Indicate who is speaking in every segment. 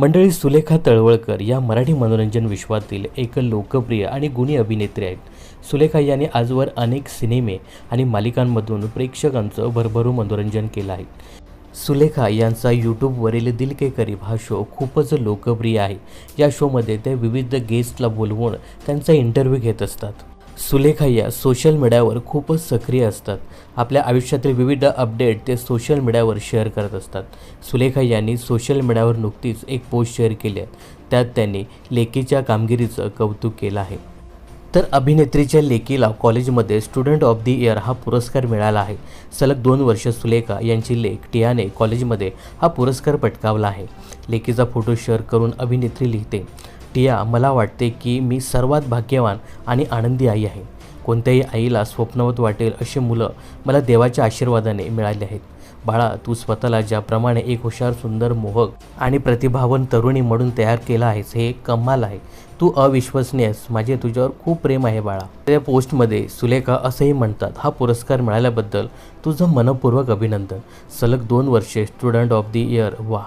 Speaker 1: मंडळी सुलेखा तळवळकर या मराठी मनोरंजन विश्वातील एक लोकप्रिय आणि गुणी अभिनेत्री आहेत. सुलेखा यांनी आजवर अनेक सिनेमे आणि मालिकांमधून प्रेक्षकांचं भरभरून मनोरंजन केलं आहे. सुलेखा यांचा यूट्यूबवरील दिल के करीब हा शो खूपच लोकप्रिय आहे. या शोमध्ये ते विविध गेस्टला बोलवून त्यांचा इंटरव्ह्यू घेत असतात. सुलेखा या सोशल मीडियावर खूपच सक्रिय असतात. आपल्या आयुष्यातील विविध अपडेट ते सोशल मीडियावर शेअर करत असतात. सुलेखा यांनी सोशल मीडियावर नुकतीच एक पोस्ट शेअर केली आहे. त्यात त्यांनी लेकीच्या कामगिरीचं कौतुक केलं आहे. तर अभिनेत्रीच्या लेकीला कॉलेजमध्ये स्टुडंट ऑफ द इयर हा पुरस्कार मिळाला आहे. सलग दोन वर्ष सुलेखा यांची लेख टियाने कॉलेजमध्ये हा पुरस्कार पटकावला आहे. लेकीचा फोटो शेअर करून अभिनेत्री लिहिते. टिया मला वाटते की मी सर्वात भाग्यवान आणि आनंदी आई आहे. कोणत्याही आईला स्वप्नवत वाटेल अशी मुलं मला देवाच्या आशीर्वादाने मिळाली आहेत. बाळा तू स्वतःला ज्याप्रमाणे एक हुशार सुंदर मोहक आणि प्रतिभावन तरुणी म्हणून तयार केला आहेस हे कमाल आहे. तू अविश्वसनीय आहेस. माझे तुझ्यावर खूप प्रेम आहे बाळा. त्या पोस्टमध्ये सुलेखा असंही म्हणतात हा पुरस्कार मिळाल्याबद्दल तुझं मनपूर्वक अभिनंदन. सलग दोन वर्षे स्टुडंट ऑफ दी इयर. वा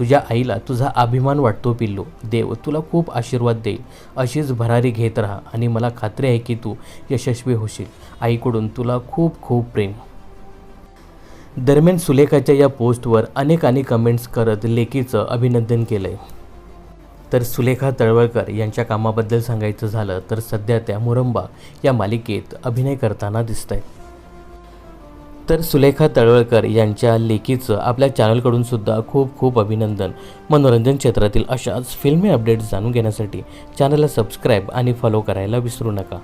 Speaker 1: तुझ्या आईला तुझा अभिमान वाटतो पिल्लू. देव तुला खूप आशीर्वाद देईल. अशीच भरारी घेत राहा आणि मला खात्री आहे की तू यशस्वी होशील. आईकडून तुला खूप खूप प्रेम. दरम्यान सुलेखाच्या या पोस्टवर अनेकांनी कमेंट्स करत लेकीचं अभिनंदन केलं आहे तर सुलेखा तळवळकर यांच्या कामाबद्दल सांगायचं झालं तर सध्या त्या मुरंबा या मालिकेत अभिनय करताना दिसत आहेत तर सुलेखा तळवळकर यांच्या लेखीचं आपल्या चॅनलकडून सुद्धा खूप खूप अभिनंदन. मनोरंजन क्षेत्रातील अशाच फिल्मी अपडेट्स जाणून घेण्यासाठी चॅनलला सबस्क्राईब आणि फॉलो करायला विसरू नका.